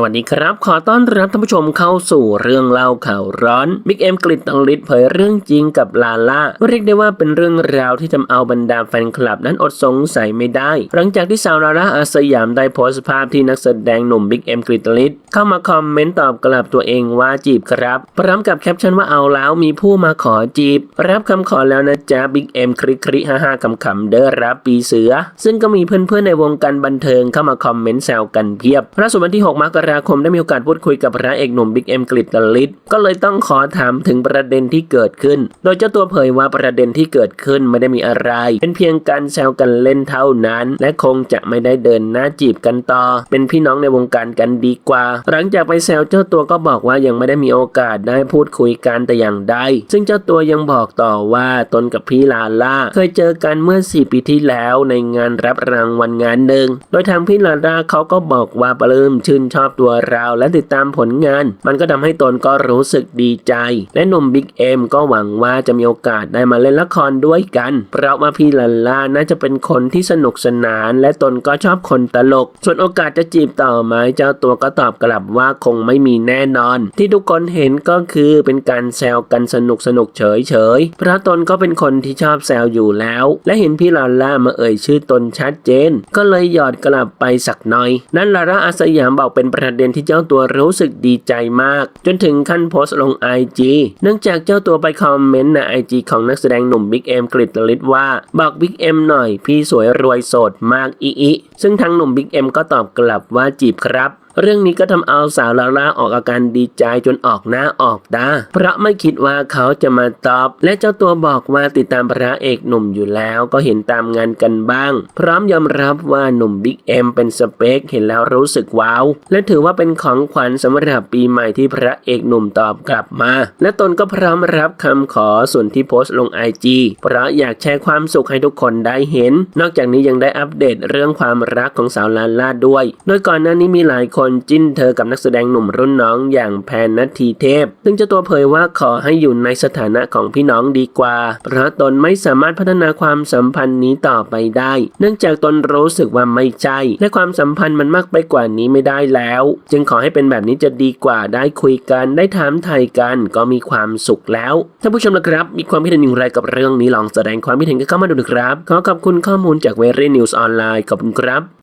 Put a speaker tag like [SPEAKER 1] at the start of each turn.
[SPEAKER 1] สวัสดีครับ ขอต้อนรับท่านผู้ชมเข้าสู่เรื่องเล่าข่าวร้อนบิ๊กเอ็มกลิตตลิดเผยเรื่องจริงกับลาล่าเรียกได้ว่าเป็นเรื่องราวที่ทำเอาบรรดาแฟนคลับนั้นอดสงสัยไม่ได้ หลังจากที่สาวลาล่าอาสยามได้โพสต์ภาพที่นักแสดงหนุ่มบิ๊กเอ็มกลิตตลิดเข้ามาคอมเมนต์ตอบกลับตัวเองว่าจีบครับพร้อมกับแคปชั่นว่าเอาแล้วมีผู้มาขอจีบ รับคำขอแล้วนะจ๊ะบิ๊กเอ็มคริคริฮ่าฮ่าคำขำเด้อรับปีเสือ ซึ่งก็มีเพื่อนๆในวงการบันเทิงเข้ามาคอมเมนต์แซวกันเพียบล่าสุดวันที่ 6 มกราราคมได้มีโอกาสพูดคุยกับพระเอกหนุ่มบิ๊กเอ็มกลิตลิศก็เลยต้องขอถามถึงประเด็นที่เกิดขึ้น โดยเจ้าตัวเผยว่าประเด็นที่เกิดขึ้นไม่ได้มีอะไร เป็นเพียงการแซวกันเล่นเท่านั้น และคงจะไม่ได้เดินหน้าจีบกันต่อ เป็นพี่น้องในวงการกันดีกว่า หลังจากไปแซวเจ้าตัวก็บอกว่ายังไม่ได้มีโอกาสได้พูดคุยกันแต่อย่างใดซึ่งเจ้าตัวยังบอกต่อว่าตนกับพี่ลาล่า เคยเจอกันเมื่อ 4 ปีที่แล้วในงานรับรางวัลงานหนึ่งโดยทางพี่ลาล่าเขาก็บอกว่าปลื้มชื่นชอบตัวเราและติดตามผลงาน มันก็ทำให้ตนก็รู้สึกดีใจ และหนุ่มบิ๊กเอ็มก็หวังว่าจะมีโอกาสได้มาเล่นละครด้วยกัน เพราะว่าพี่ลาล่าน่าจะเป็นคนที่สนุกสนาน และตนก็ชอบคนตลก ส่วนโอกาสจะจีบต่อไหมเจ้าตัวก็ตอบกลับว่าคงไม่มีแน่นอน ที่ทุกคนเห็นก็คือเป็นการแซวกันสนุกสนุกเฉยเฉยเพราะตนก็เป็นคนที่ชอบแซวอยู่แล้ว และเห็นพี่ลาล่ามาเอ่ยชื่อตนชัดเจน ก็เลยหยอดกลับไปสักหน่อย นั้นลาล่าอาสยามบอกเป็นประเด็นที่เจ้าตัวรู้สึกดีใจมาก จนถึงขั้นโพสต์ลง IG เนื่องจากเจ้าตัวไปคอมเมนต์ใน IG ของนักแสดงหนุ่มบิ๊กเอ็มกฤตลิศว่า บอกบิ๊กเอ็มหน่อย พี่สวยรวยโสดมากอีอีซึ่งทางหนุ่มบิ๊กเอ็มก็ตอบกลับว่าจีบครับเรื่องนี้ก็ทำเอาสาวลาล่าออกอาการดีใจจนออกหน้าออกตา เพราะไม่คิดว่าเขาจะมาตอบ และเจ้าตัวบอกว่าติดตามพระเอกหนุ่มอยู่แล้วก็เห็นตามงานกันบ้าง พร้อมยอมรับว่าหนุ่มบิ๊กเอ็มเป็นสเปคเห็นแล้วรู้สึกว้าว และถือว่าเป็นของขวัญสำหรับปีใหม่ที่พระเอกหนุ่มตอบกลับมา และตนก็พร้อมรับคำขอส่วนที่โพสต์ลงไอจีเพราะอยากแชร์ความสุขให้ทุกคนได้เห็น นอกจากนี้ยังได้อัปเดตเรื่องความรักของสาวลาล่าด้วย โดยก่อนหน้านี้มีหลายคคนจิ้นเธอกับนักแสดงหนุ่มรุ่นน้องอย่างแพนนัททีเทพ ซึ่งเจ้าตัวเผยว่าขอให้อยู่ในสถานะของพี่น้องดีกว่า เพราะตนไม่สามารถพัฒนาความสัมพันธ์นี้ต่อไปได้ เนื่องจากตนรู้สึกว่าไม่ใช่ และความสัมพันธ์มันมากไปกว่านี้ไม่ได้แล้ว จึงขอให้เป็นแบบนี้จะดีกว่าได้คุยกันได้ถามไทยกันก็มีความสุขแล้วท่านผู้ชมนะครับ มีความคิดเห็นอย่างไรกับเรื่องนี้ลองแสดงความคิดเห็นกันเข้ามาดูนะครับ ขอขอบคุณข้อมูลจากเวรี่นิวส์ออนไลน์ขอบคุณครับ